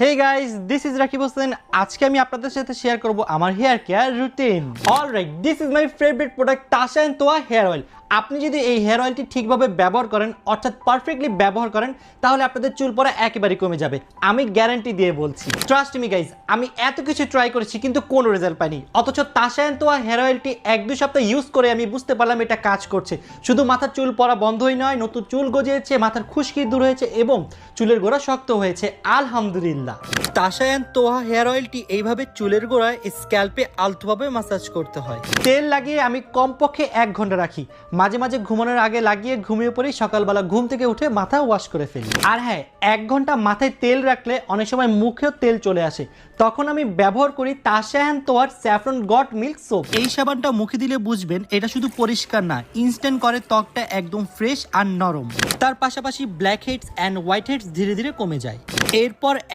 Hey guys this is Rakib Hossain আজকে আমি আপনাদের সাথে শেয়ার করব আমার hair care routine alright this is my favourite product Tasha and Toya hair oil আপনি যদি এই হেয়ার অয়েলটি ঠিকভাবে ব্যবহার করেন, অর্থাৎ পারফেক্টলি ব্যবহার করেন, তাহলে আপনাদের চুল পড়া একেবারে কমে যাবে। আমি গ্যারান্টি দিয়ে বলছি। ট্রাস্ট মি গাইজ আমি এত কিছু ট্রাই করেছি, কিন্তু কোনো রেজাল্ট পাইনি। অথচ তাশা অ্যান্ড তোয়া হেয়ার অয়েলটি এক দুই সপ্তাহ ইউজ করে আমি বুঝতে পারলাম এটা কাজ করছে। শুধু মাথার চুল পড়া বন্ধই নয়, নতুন চুল গজিয়েছে, মাথার খুশকি দূর হয়েছে এবং চুলের গোড়া শক্ত হয়েছে। আলহামদুলিল্লাহ। তাশা অ্যান্ড তোহা হেয়ার অয়েলটি এইভাবে চুলের গোড়ায় স্ক্যাল্পে আলতোভাবে মাসাজ করতে হয়। তেল লাগিয়ে আমি কমপক্ষে এক ঘণ্টা রাখি। মাঝে মাঝে ঘুমানোর আগে লাগিয়ে ঘুমিয়ে পড়ি সকালবেলা ঘুম থেকে উঠে মাথা ওয়াশ করে ফেলি। আর হ্যাঁ এক ঘণ্টা মাথায় তেল রাখলে অনেক সময় মুখেও তেল চলে আসে। তখন আমি ব্যবহার করি তাশা অ্যান্ড তোয়ার স্যাফরন গট মিল্ক সোপ এই সাবানটা মুখে দিলে বুঝবেন এটা শুধু পরিষ্কার না ইনস্ট্যান্ট করে ত্বকটা একদম ফ্রেশ আর নরম। তার পাশাপাশি blackheads and whiteheads ধীরে ধীরে কমে যায়। এরপর